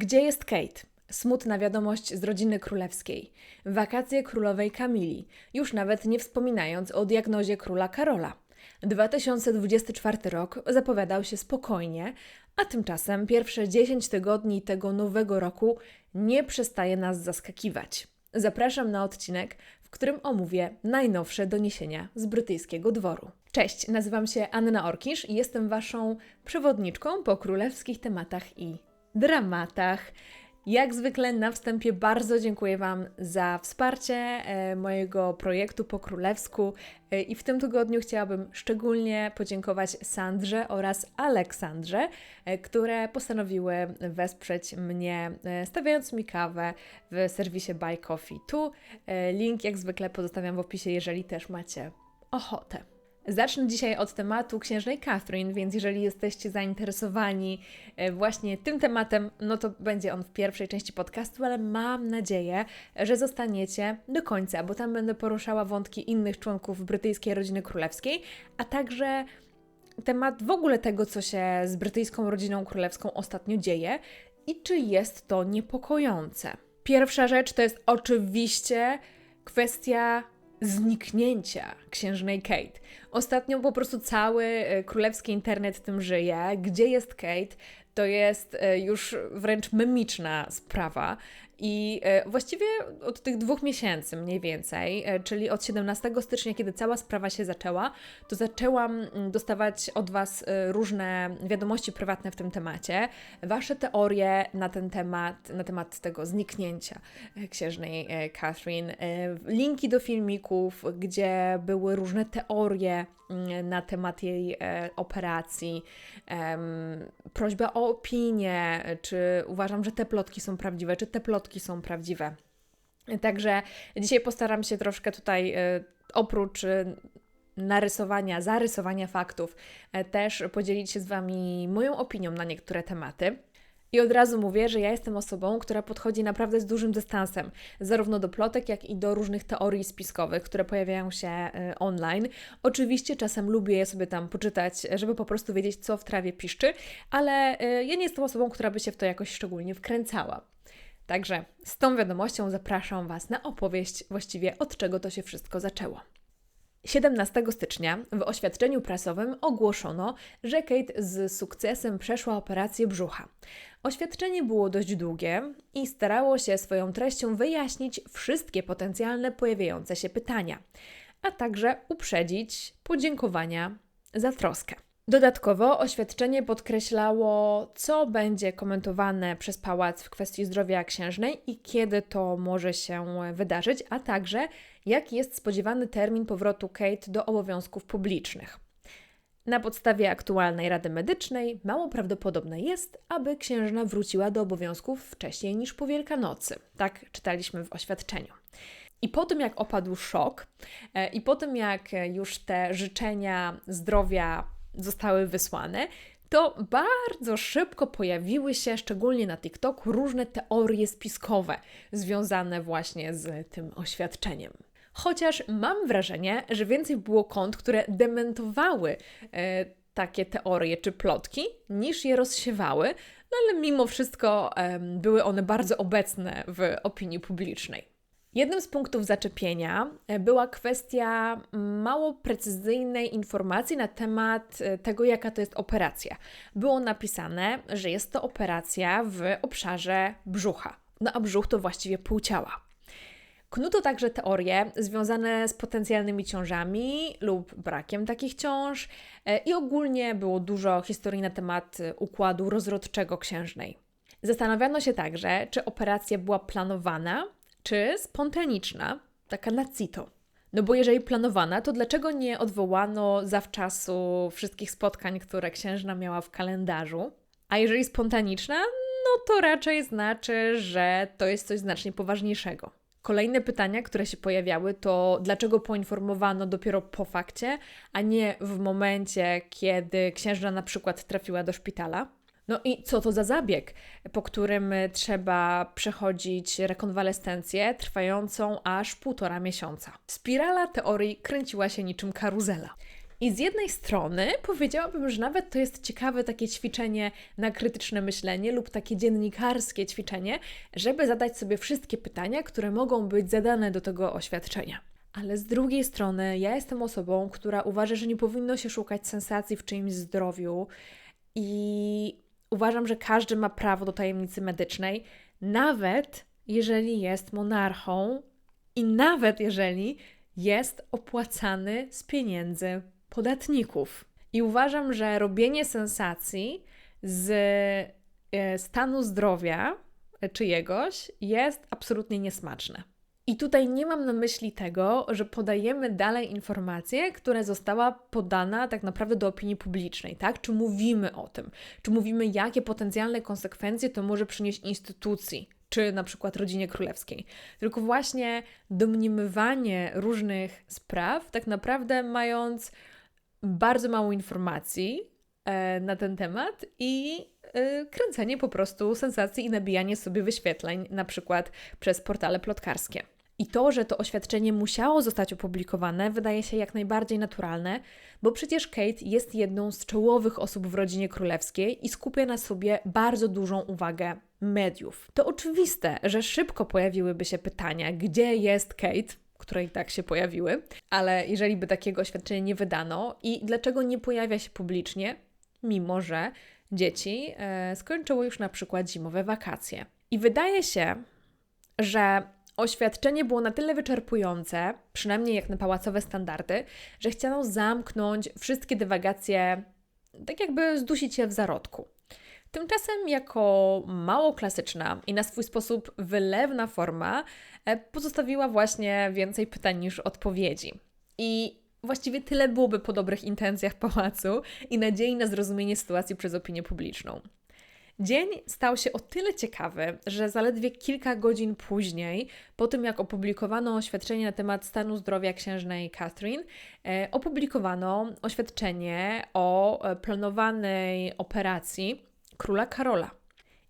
Gdzie jest Kate? Smutna wiadomość z rodziny królewskiej. Wakacje królowej Kamili, już nawet nie wspominając o diagnozie króla Karola. 2024 rok zapowiadał się spokojnie, a tymczasem pierwsze 10 tygodni tego nowego roku nie przestaje nas zaskakiwać. Zapraszam na odcinek, w którym omówię najnowsze doniesienia z brytyjskiego dworu. Cześć, nazywam się Anna Orkisz i jestem Waszą przewodniczką po królewskich tematach i dramatach. Jak zwykle na wstępie bardzo dziękuję Wam za wsparcie e, mojego projektu po królewsku e, i w tym tygodniu chciałabym szczególnie podziękować Sandrze oraz Aleksandrze, e, które postanowiły wesprzeć mnie stawiając mi kawę w serwisie Buy Coffee. Tu link jak zwykle pozostawiam w opisie, jeżeli też macie ochotę. Zacznę dzisiaj od tematu księżnej Catherine, więc jeżeli jesteście zainteresowani e, właśnie tym tematem, no to będzie on w pierwszej części podcastu, ale mam nadzieję, że zostaniecie do końca, bo tam będę poruszała wątki innych członków brytyjskiej rodziny królewskiej, a także temat w ogóle tego, co się z brytyjską rodziną królewską ostatnio dzieje i czy jest to niepokojące. Pierwsza rzecz to jest oczywiście kwestia zniknięcia księżnej Kate. Ostatnio po prostu cały e, królewski internet tym żyje. Gdzie jest Kate? To jest e, już wręcz memiczna sprawa. I e, właściwie od tych dwóch miesięcy mniej więcej, e, czyli od 17 stycznia, kiedy cała sprawa się zaczęła, to zaczęłam mm, dostawać od Was e, różne wiadomości prywatne w tym temacie, Wasze teorie na ten temat, na temat tego zniknięcia księżnej Catherine, linki do filmików, gdzie były różne teorie na temat jej operacji, prośba o opinię, czy uważam, że te plotki są prawdziwe, czy te plotki są prawdziwe. Także dzisiaj postaram się troszkę tutaj e, oprócz e, narysowania, zarysowania faktów, e, też podzielić się z Wami moją opinią na niektóre tematy. I od razu mówię, że ja jestem osobą, która podchodzi naprawdę z dużym dystansem, zarówno do plotek, jak i do różnych teorii spiskowych, które pojawiają się online. Oczywiście czasem lubię je sobie tam poczytać, żeby po prostu wiedzieć, co w trawie piszczy, ale ja nie jestem osobą, która by się w to jakoś szczególnie wkręcała. Także z tą wiadomością zapraszam Was na opowieść właściwie od czego to się wszystko zaczęło. 17 stycznia w oświadczeniu prasowym ogłoszono, że Kate z sukcesem przeszła operację brzucha. Oświadczenie było dość długie i starało się swoją treścią wyjaśnić wszystkie potencjalne pojawiające się pytania, a także uprzedzić podziękowania za troskę. Dodatkowo oświadczenie podkreślało, co będzie komentowane przez pałac w kwestii zdrowia księżnej i kiedy to może się wydarzyć, a także jaki jest spodziewany termin powrotu Kate do obowiązków publicznych. Na podstawie aktualnej Rady Medycznej mało prawdopodobne jest, aby księżna wróciła do obowiązków wcześniej niż po Wielkanocy. Tak czytaliśmy w oświadczeniu. I po tym, jak opadł szok, e, i po tym, jak już te życzenia zdrowia zostały wysłane, to bardzo szybko pojawiły się, szczególnie na TikToku, różne teorie spiskowe związane właśnie z tym oświadczeniem. Chociaż mam wrażenie, że więcej było kont, które dementowały e, takie teorie czy plotki, niż je rozsiewały, no ale mimo wszystko e, były one bardzo obecne w opinii publicznej. Jednym z punktów zaczepienia e, była kwestia mało precyzyjnej informacji na temat e, tego, jaka to jest operacja. Było napisane, że jest to operacja w obszarze brzucha. No a brzuch to właściwie pół ciała. Knuto także teorie związane z potencjalnymi ciążami lub brakiem takich ciąż e, i ogólnie było dużo historii na temat układu rozrodczego księżnej. Zastanawiano się także, czy operacja była planowana czy spontaniczna, taka na cito. No bo jeżeli planowana, to dlaczego nie odwołano zawczasu wszystkich spotkań, które księżna miała w kalendarzu? A jeżeli spontaniczna, no to raczej znaczy, że to jest coś znacznie poważniejszego. Kolejne pytania, które się pojawiały, to dlaczego poinformowano dopiero po fakcie, a nie w momencie, kiedy księżna na przykład trafiła do szpitala? No i co to za zabieg, po którym trzeba przechodzić rekonwalescencję trwającą aż półtora miesiąca. Spirala teorii kręciła się niczym karuzela. I z jednej strony powiedziałabym, że nawet to jest ciekawe takie ćwiczenie na krytyczne myślenie lub takie dziennikarskie ćwiczenie, żeby zadać sobie wszystkie pytania, które mogą być zadane do tego oświadczenia. Ale z drugiej strony, ja jestem osobą, która uważa, że nie powinno się szukać sensacji w czyimś zdrowiu i uważam, że każdy ma prawo do tajemnicy medycznej, nawet jeżeli jest monarchą i nawet jeżeli jest opłacany z pieniędzy podatników. I uważam, że robienie sensacji z e, stanu zdrowia czyjegoś jest absolutnie niesmaczne. I tutaj nie mam na myśli tego, że podajemy dalej informację, która została podana tak naprawdę do opinii publicznej, tak? Czy mówimy o tym? Czy mówimy, jakie potencjalne konsekwencje to może przynieść instytucji, czy na przykład rodzinie królewskiej. Tylko właśnie domniemywanie różnych spraw, tak naprawdę mając bardzo mało informacji e, na ten temat i e, kręcenie po prostu sensacji i nabijanie sobie wyświetleń, na przykład przez portale plotkarskie. I to, że to oświadczenie musiało zostać opublikowane, wydaje się jak najbardziej naturalne, bo przecież Kate jest jedną z czołowych osób w rodzinie królewskiej i skupia na sobie bardzo dużą uwagę mediów. To oczywiste, że szybko pojawiłyby się pytania, gdzie jest Kate, które i tak się pojawiły, ale jeżeli by takiego oświadczenia nie wydano i dlaczego nie pojawia się publicznie, mimo że dzieci e, skończyły już na przykład zimowe wakacje. I wydaje się, że Oświadczenie było na tyle wyczerpujące, przynajmniej jak na pałacowe standardy, że chciano zamknąć wszystkie dywagacje, tak jakby zdusić je w zarodku. Tymczasem, jako mało klasyczna i na swój sposób wylewna forma, e, pozostawiła właśnie więcej pytań niż odpowiedzi. I właściwie tyle byłoby po dobrych intencjach pałacu i nadziei na zrozumienie sytuacji przez opinię publiczną. Dzień stał się o tyle ciekawy, że zaledwie kilka godzin później, po tym jak opublikowano oświadczenie na temat stanu zdrowia księżnej Catherine, e, opublikowano oświadczenie o e, planowanej operacji króla Karola.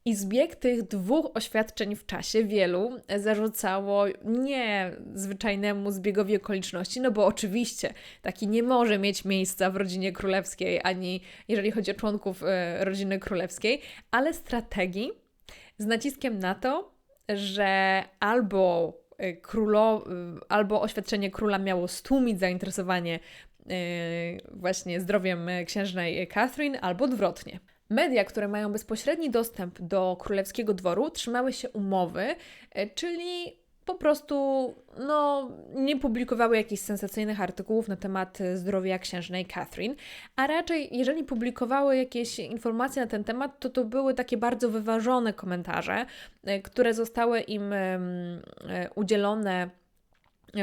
I zbieg tych dwóch oświadczeń w czasie wielu zarzucało nie zwyczajnemu zbiegowi okoliczności, no bo oczywiście taki nie może mieć miejsca w rodzinie królewskiej, ani jeżeli chodzi o członków e, rodziny królewskiej, ale strategii z naciskiem na to, że albo e, królo, e, albo oświadczenie króla miało stłumić zainteresowanie właśnie zdrowiem księżnej Catherine, albo odwrotnie. Media, które mają bezpośredni dostęp do królewskiego dworu, trzymały się umowy, e, czyli po prostu no, nie publikowały jakichś sensacyjnych artykułów na temat zdrowia księżnej Catherine, a raczej, jeżeli publikowały jakieś informacje na ten temat, to to były takie bardzo wyważone komentarze, e, które zostały im e, udzielone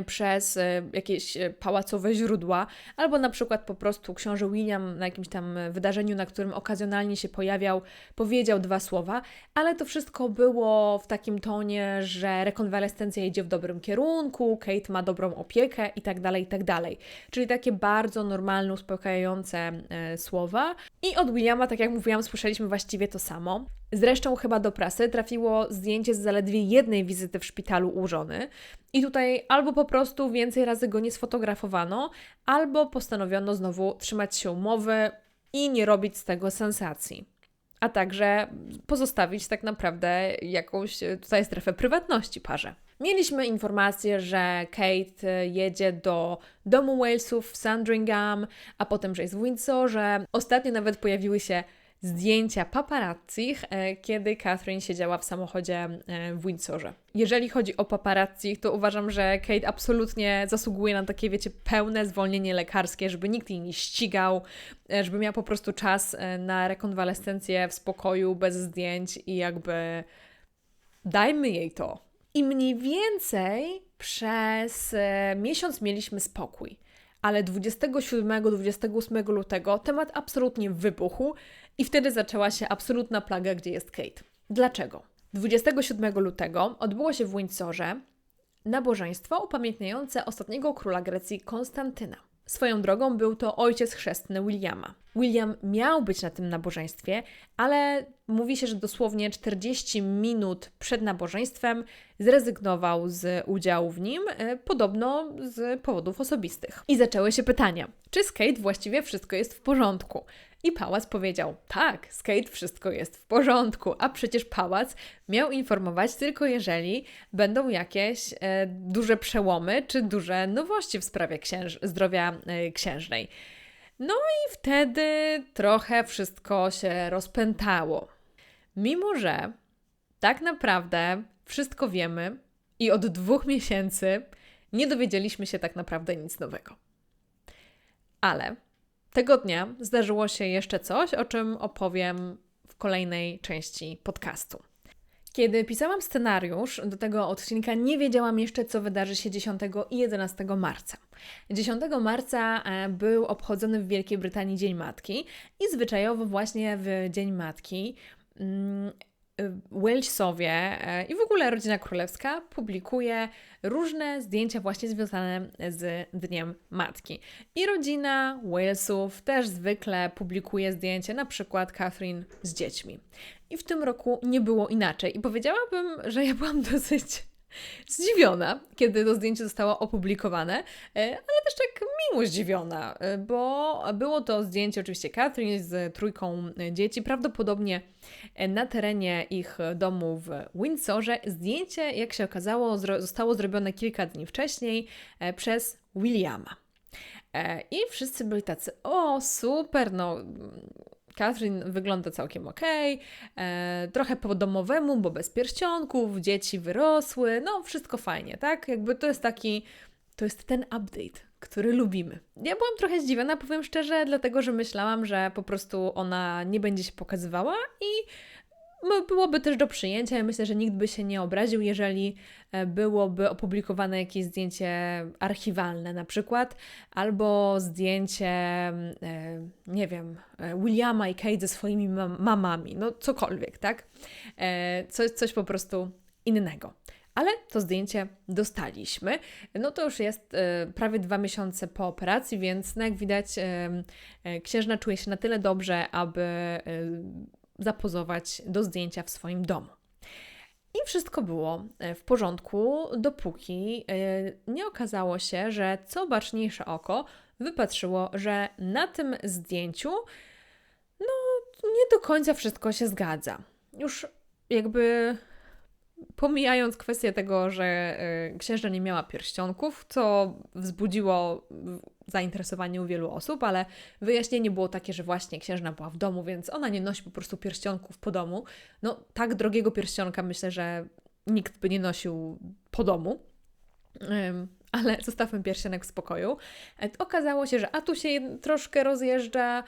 przez e, jakieś e, pałacowe źródła, albo na przykład po prostu książę William na jakimś tam wydarzeniu, na którym okazjonalnie się pojawiał, powiedział dwa słowa, ale to wszystko było w takim tonie, że rekonwalescencja idzie w dobrym kierunku, Kate ma dobrą opiekę i tak dalej, i tak. Czyli takie bardzo normalne, uspokajające e, słowa. I od Williama, tak jak mówiłam, słyszeliśmy właściwie to samo. Zresztą chyba do prasy trafiło zdjęcie z zaledwie jednej wizyty w szpitalu u żony. I tutaj albo po prostu więcej razy go nie sfotografowano, albo postanowiono znowu trzymać się umowy i nie robić z tego sensacji. A także pozostawić tak naprawdę jakąś tutaj strefę prywatności parze. Mieliśmy informację, że Kate jedzie do domu Walesów w Sandringham, a potem, że jest w Windsorze. Ostatnio nawet pojawiły się zdjęcia paparazzi, e, kiedy Catherine siedziała w samochodzie e, w Windsorze. Jeżeli chodzi o paparazzi, to uważam, że Kate absolutnie zasługuje na takie, wiecie, pełne zwolnienie lekarskie, żeby nikt jej nie ścigał, e, żeby miała po prostu czas na rekonwalescencję w spokoju, bez zdjęć i jakby dajmy jej to. I mniej więcej przez miesiąc mieliśmy spokój ale 27-28 lutego temat absolutnie wybuchł i wtedy zaczęła się absolutna plaga, gdzie jest Kate. Dlaczego? 27 lutego odbyło się w Windsorze nabożeństwo upamiętniające ostatniego króla Grecji Konstantyna. Swoją drogą był to ojciec chrzestny Williama. William miał być na tym nabożeństwie, ale mówi się, że dosłownie 40 minut przed nabożeństwem zrezygnował z udziału w nim, e, podobno z powodów osobistych. I zaczęły się pytania, czy z Kate właściwie wszystko jest w porządku? I pałac powiedział: Tak, z Kate wszystko jest w porządku, a przecież pałac miał informować tylko jeżeli będą jakieś e, duże przełomy czy duże nowości w sprawie księż zdrowia e, księżnej. No i wtedy trochę wszystko się rozpętało. Mimo, że tak naprawdę wszystko wiemy i od dwóch miesięcy nie dowiedzieliśmy się tak naprawdę nic nowego. Ale tego dnia zdarzyło się jeszcze coś, o czym opowiem w kolejnej części podcastu. Kiedy pisałam scenariusz do tego odcinka, nie wiedziałam jeszcze, co wydarzy się 10 i 11 marca. 10 marca e, był obchodzony w Wielkiej Brytanii Dzień Matki i zwyczajowo właśnie w Dzień Matki mm, Walesowie e, i w ogóle rodzina królewska publikuje różne zdjęcia właśnie związane z Dniem Matki. I rodzina Walesów też zwykle publikuje zdjęcia, na przykład Catherine z dziećmi. I w tym roku nie było inaczej. I powiedziałabym, że ja byłam dosyć zdziwiona, kiedy to zdjęcie zostało opublikowane, e, ale też tak miło zdziwiona, e, bo było to zdjęcie oczywiście Catherine z trójką dzieci, prawdopodobnie na terenie ich domu w Windsorze. Zdjęcie, jak się okazało, zostało zrobione kilka dni wcześniej e, przez Williama. I wszyscy byli tacy, o super, no Catherine wygląda całkiem ok, e, trochę po domowemu, bo bez pierścionków, dzieci wyrosły, no wszystko fajnie, tak? Jakby to jest taki, to jest ten update, który lubimy. Ja byłam trochę zdziwiona, powiem szczerze, dlatego że myślałam, że po prostu ona nie będzie się pokazywała i byłoby też do przyjęcia. Ja myślę, że nikt by się nie obraził, jeżeli e, byłoby opublikowane jakieś zdjęcie archiwalne na przykład, albo zdjęcie, e, nie wiem, e, Williama i Kate ze swoimi mamami, no cokolwiek, tak? Coś, coś po prostu innego. Ale to zdjęcie dostaliśmy. No to już jest prawie dwa miesiące po operacji, więc no jak widać, księżna czuje się na tyle dobrze, aby zapozować do zdjęcia w swoim domu. I wszystko było e, w porządku, dopóki e, nie okazało się, że co baczniejsze oko wypatrzyło, że na tym zdjęciu no nie do końca wszystko się zgadza. Już jakby pomijając kwestię tego, że y, księżna nie miała pierścionków, co wzbudziło zainteresowanie u wielu osób, ale wyjaśnienie było takie, że właśnie księżna była w domu, więc ona nie nosi po prostu pierścionków po domu. No, tak drogiego pierścionka myślę, że nikt by nie nosił po domu. ale zostawmy pierścionek w spokoju. E, okazało się, że a tu się troszkę rozjeżdża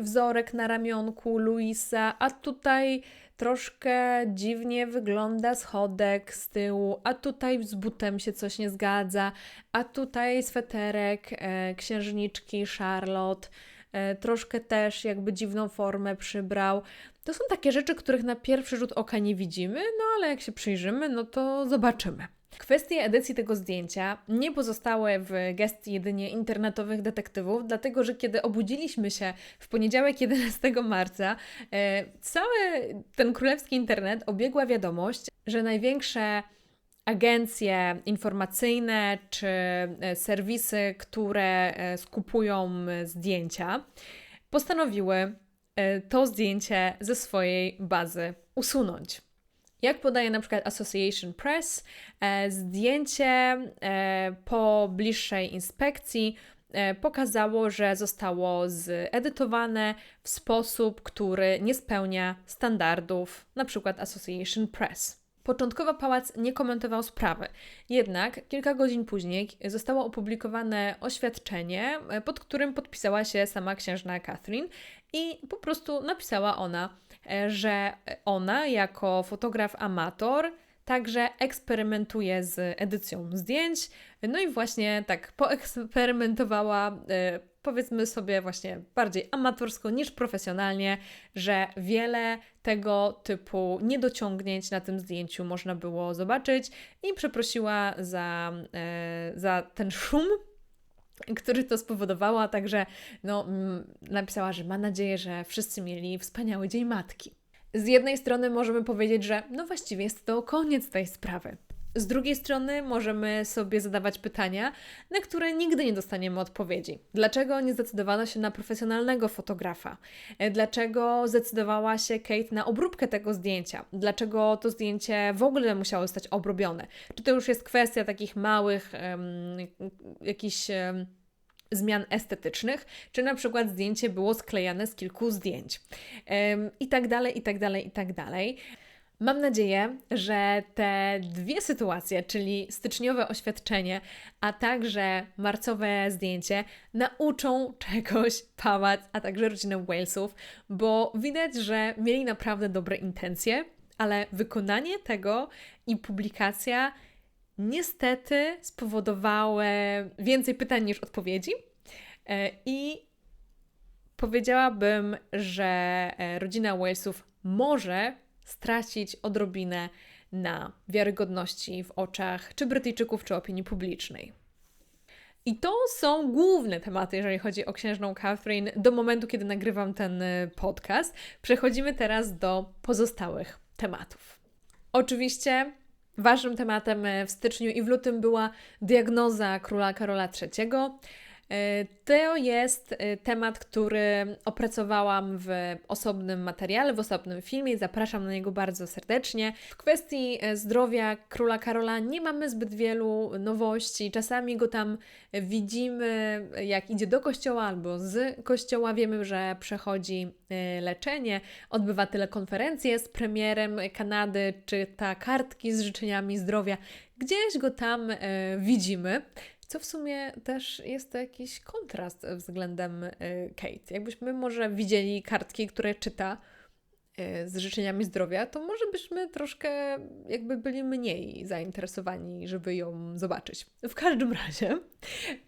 wzorek na ramionku Luisa, a tutaj troszkę dziwnie wygląda schodek z tyłu, a tutaj z butem się coś nie zgadza, a tutaj sweterek e, księżniczki Charlotte e, troszkę też jakby dziwną formę przybrał. To są takie rzeczy, których na pierwszy rzut oka nie widzimy, no ale jak się przyjrzymy, no to zobaczymy. Kwestie edycji tego zdjęcia nie pozostały w gestii jedynie internetowych detektywów, dlatego że kiedy obudziliśmy się w poniedziałek 11 marca, e, cały ten królewski internet obiegła wiadomość, że największe agencje informacyjne czy e, serwisy, które e, skupują zdjęcia, postanowiły to zdjęcie ze swojej bazy usunąć. Jak podaje na przykład Association Press, e, zdjęcie e, po bliższej inspekcji e, pokazało, że zostało zedytowane w sposób, który nie spełnia standardów na przykład Association Press. Początkowo pałac nie komentował sprawy, jednak kilka godzin później zostało opublikowane oświadczenie, pod którym podpisała się sama księżna Catherine i po prostu napisała ona, E, że ona jako fotograf amator także eksperymentuje z edycją zdjęć. No i właśnie tak poeksperymentowała, e, powiedzmy sobie, właśnie bardziej amatorsko niż profesjonalnie, że wiele tego typu niedociągnięć na tym zdjęciu można było zobaczyć i przeprosiła za, e, za ten szum który to spowodowało, a także no, napisała, że ma nadzieję, że wszyscy mieli wspaniały Dzień Matki. Z jednej strony możemy powiedzieć, że no właściwie jest to koniec tej sprawy. Z drugiej strony możemy sobie zadawać pytania, na które nigdy nie dostaniemy odpowiedzi. Dlaczego nie zdecydowano się na profesjonalnego fotografa? Dlaczego zdecydowała się Kate na obróbkę tego zdjęcia? Dlaczego to zdjęcie w ogóle musiało zostać obrobione? Czy to już jest kwestia takich małych, um, jakichś. Um, zmian estetycznych, czy na przykład zdjęcie było sklejane z kilku zdjęć. Um, I tak dalej, i tak dalej, i tak dalej. Mam nadzieję, że te dwie sytuacje, czyli styczniowe oświadczenie, a także marcowe zdjęcie, nauczą czegoś pałac, a także rodzinę Walesów, bo widać, że mieli naprawdę dobre intencje, ale wykonanie tego i publikacja niestety spowodowały więcej pytań niż odpowiedzi. E, I powiedziałabym, że e, rodzina Walesów może stracić odrobinę na wiarygodności w oczach czy Brytyjczyków, czy opinii publicznej. I to są główne tematy, jeżeli chodzi o księżną Catherine, do momentu, kiedy nagrywam ten y, podcast. Przechodzimy teraz do pozostałych tematów. Oczywiście ważnym tematem y, w styczniu i w lutym była diagnoza króla Karola III. E, to jest e, temat, który opracowałam w osobnym materiale, w osobnym filmie. Zapraszam na niego bardzo serdecznie. W kwestii e, zdrowia króla Karola nie mamy zbyt wielu nowości. Czasami go tam widzimy, jak idzie do kościoła albo z kościoła. Wiemy, że przechodzi leczenie, odbywa telekonferencje z premierem Kanady, czyta kartki z życzeniami zdrowia. Gdzieś go tam widzimy. Co w sumie też jest jakiś kontrast względem y, Kate. Jakbyśmy może widzieli kartki, które czyta y, z życzeniami zdrowia, to może byśmy troszkę jakby byli mniej zainteresowani, żeby ją zobaczyć. W każdym razie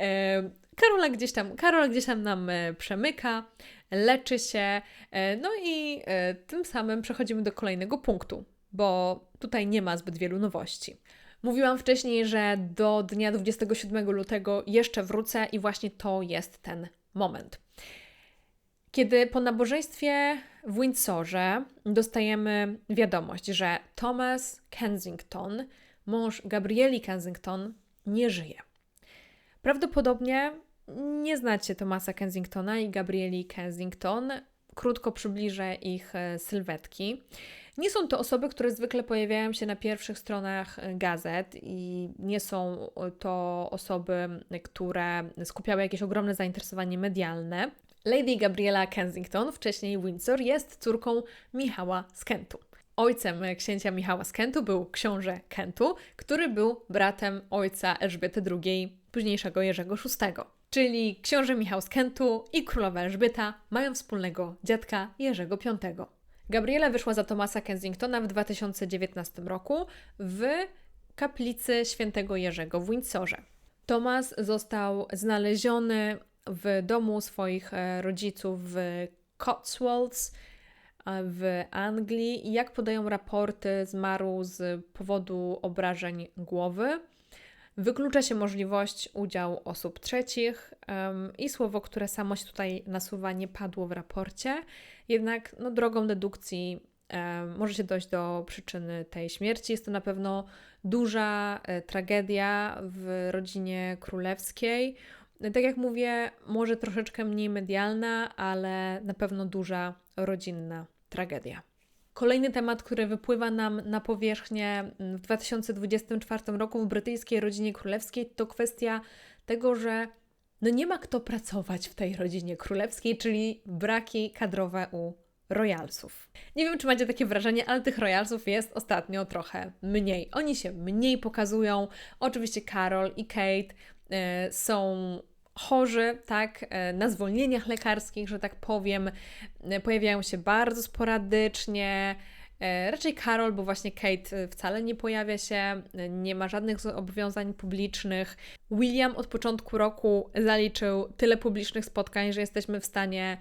e, Karola gdzieś tam, Karola gdzieś tam nam przemyka, leczy się, no i tym samym przechodzimy do kolejnego punktu, bo tutaj nie ma zbyt wielu nowości. Mówiłam wcześniej, że do dnia 27 lutego jeszcze wrócę i właśnie to jest ten moment. Kiedy po nabożeństwie w Windsorze dostajemy wiadomość, że Thomas Kensington, mąż Gabrieli Kensington, nie żyje. Prawdopodobnie nie znacie Thomasa Kensingtona i Gabrieli Kensington. Krótko przybliżę ich e, sylwetki. Nie są to osoby, które zwykle pojawiają się na pierwszych stronach e, gazet i nie są e, to osoby, które skupiały jakieś ogromne zainteresowanie medialne. Lady Gabriela Kensington, wcześniej Windsor, jest córką Michała z Kentu. Ojcem księcia Michała z Kentu był książę Kentu, który był bratem ojca Elżbiety II, późniejszego Jerzego VI. Czyli książę Michał z Kentu i królowa Elżbieta mają wspólnego dziadka Jerzego V. Gabriela wyszła za Tomasa Kensingtona w 2019 roku w kaplicy świętego Jerzego w Windsorze. Thomas został znaleziony w domu swoich e, rodziców w Cotswolds e, w Anglii i jak podają raporty, zmarł z powodu obrażeń głowy. Wyklucza się możliwość udziału osób trzecich um, i słowo, które samo się tutaj nasuwa, nie padło w raporcie. Jednak no, drogą dedukcji um, może się dojść do przyczyny tej śmierci. Jest to na pewno duża e, tragedia w rodzinie królewskiej. Tak jak mówię, może troszeczkę mniej medialna, ale na pewno duża rodzinna tragedia. Kolejny temat, który wypływa nam na powierzchnię w 2024 roku w brytyjskiej rodzinie królewskiej, to kwestia tego, że no nie ma kto pracować w tej rodzinie królewskiej, czyli braki kadrowe u royalsów. Nie wiem, czy macie takie wrażenie, ale tych royalsów jest ostatnio trochę mniej. Oni się mniej pokazują. Oczywiście Carol i Kate y, są chorzy, tak, e, na zwolnieniach lekarskich, że tak powiem, e, pojawiają się bardzo sporadycznie. E, raczej Karol, bo właśnie Kate wcale nie pojawia się, nie ma żadnych zobowiązań publicznych. William od początku roku zaliczył tyle publicznych spotkań, że jesteśmy w stanie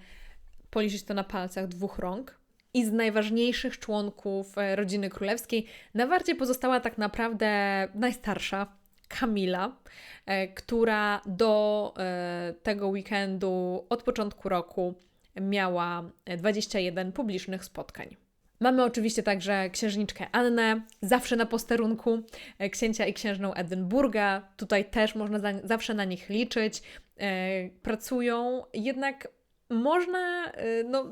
policzyć to na palcach dwóch rąk. I z najważniejszych członków rodziny królewskiej na warcie pozostała tak naprawdę najstarsza Kamila, e, która do e, tego weekendu od początku roku miała 21 publicznych spotkań. Mamy oczywiście także księżniczkę Annę, zawsze na posterunku, e, księcia i księżną Edynburga. Tutaj też można za, zawsze na nich liczyć. Pracują, jednak można no,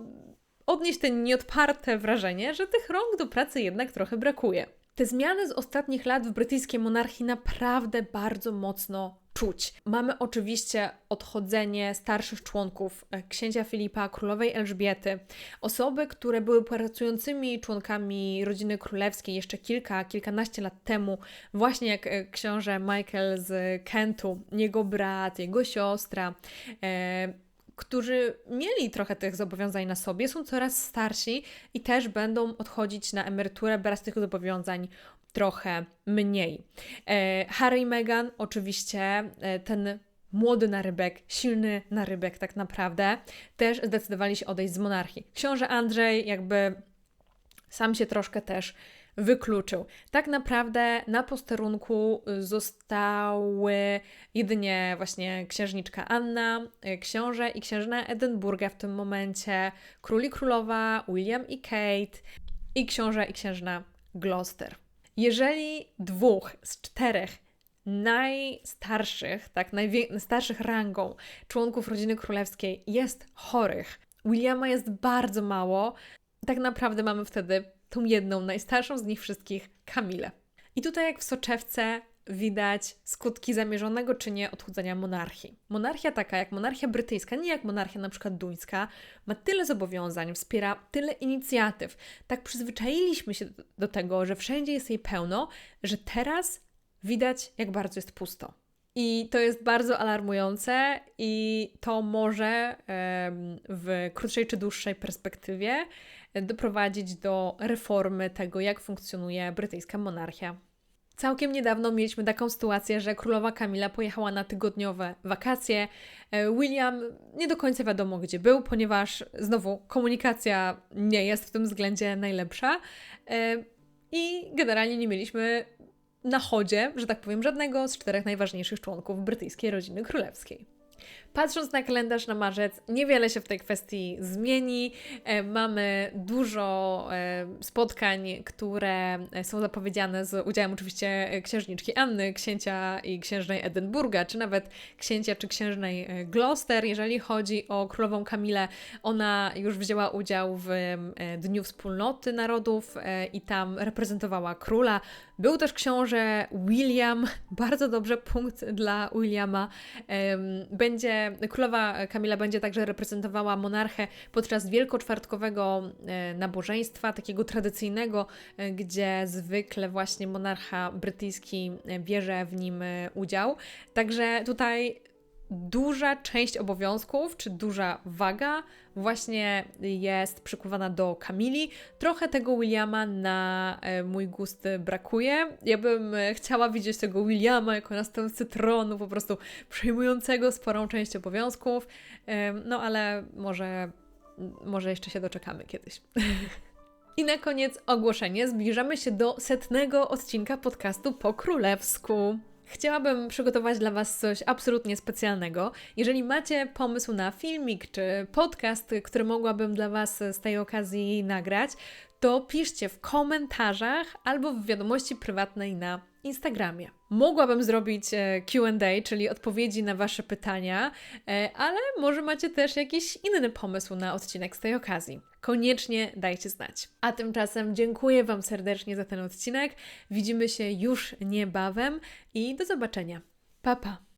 odnieść te nieodparte wrażenie, że tych rąk do pracy jednak trochę brakuje. Te zmiany z ostatnich lat w brytyjskiej monarchii naprawdę bardzo mocno czuć. Mamy oczywiście odchodzenie starszych członków e, księcia Filipa, królowej Elżbiety, osoby, które były pracującymi członkami rodziny królewskiej jeszcze kilka, kilkanaście lat temu, właśnie jak e, książę Michael z Kentu, jego brat, jego siostra. E, którzy mieli trochę tych zobowiązań na sobie, są coraz starsi i też będą odchodzić na emeryturę, bez tych zobowiązań trochę mniej. E, Harry i Meghan, oczywiście, e, ten młody narybek, silny narybek tak naprawdę, też zdecydowali się odejść z monarchii. Książę Andrzej jakby sam się troszkę też wykluczył. Tak naprawdę na posterunku zostały jedynie właśnie księżniczka Anna, książę i księżna Edynburga w tym momencie, król i królowa, William i Kate i książę i księżna Gloucester. Jeżeli dwóch z czterech najstarszych, tak, najstarszych rangą członków rodziny królewskiej jest chorych, Williama jest bardzo mało, tak naprawdę mamy wtedy tą jedną, najstarszą z nich wszystkich, Kamilę. I tutaj, jak w soczewce, widać skutki zamierzonego czy nie odchudzania monarchii. Monarchia taka jak monarchia brytyjska, nie jak monarchia na przykład duńska, ma tyle zobowiązań, wspiera tyle inicjatyw. Tak przyzwyczailiśmy się do tego, że wszędzie jest jej pełno, że teraz widać, jak bardzo jest pusto. I to jest bardzo alarmujące, i to może w krótszej czy dłuższej perspektywie doprowadzić do reformy tego, jak funkcjonuje brytyjska monarchia. Całkiem niedawno mieliśmy taką sytuację, że królowa Kamila pojechała na tygodniowe wakacje. E, William nie do końca wiadomo, gdzie był, ponieważ znowu komunikacja nie jest w tym względzie najlepsza. E, I generalnie nie mieliśmy na chodzie, że tak powiem, żadnego z czterech najważniejszych członków brytyjskiej rodziny królewskiej. Patrząc na kalendarz na marzec, niewiele się w tej kwestii zmieni. E, mamy dużo e, spotkań, które są zapowiedziane z udziałem oczywiście księżniczki Anny, księcia i księżnej Edynburga, czy nawet księcia czy księżnej e, Gloucester. Jeżeli chodzi o królową Kamilę, ona już wzięła udział w Dniu Wspólnoty Narodów i tam reprezentowała króla. Był też książę William, bardzo dobrze, punkt dla Williama. Będzie, królowa Kamila będzie także reprezentowała monarchę podczas wielkoczwartkowego e, nabożeństwa, takiego tradycyjnego, e, gdzie zwykle właśnie monarcha brytyjski e, bierze w nim udział. Także tutaj duża część obowiązków, czy duża waga właśnie jest przykuwana do Kamili. Trochę tego Williama na e, mój gust brakuje. Ja bym e, chciała widzieć tego Williama jako następcę tronu, po prostu przejmującego sporą część obowiązków. No ale może, może jeszcze się doczekamy kiedyś. I na koniec ogłoszenie. Zbliżamy się do setnego odcinka podcastu po królewsku. Chciałabym przygotować dla Was coś absolutnie specjalnego. Jeżeli macie pomysł na filmik czy podcast, który mogłabym dla Was z tej okazji nagrać, to piszcie w komentarzach albo w wiadomości prywatnej na Instagramie. Mogłabym zrobić e, QA, czyli odpowiedzi na Wasze pytania, e, ale może macie też jakiś inny pomysł na odcinek z tej okazji. Koniecznie dajcie znać. A tymczasem dziękuję Wam serdecznie za ten odcinek. Widzimy się już niebawem i do zobaczenia. Pa pa!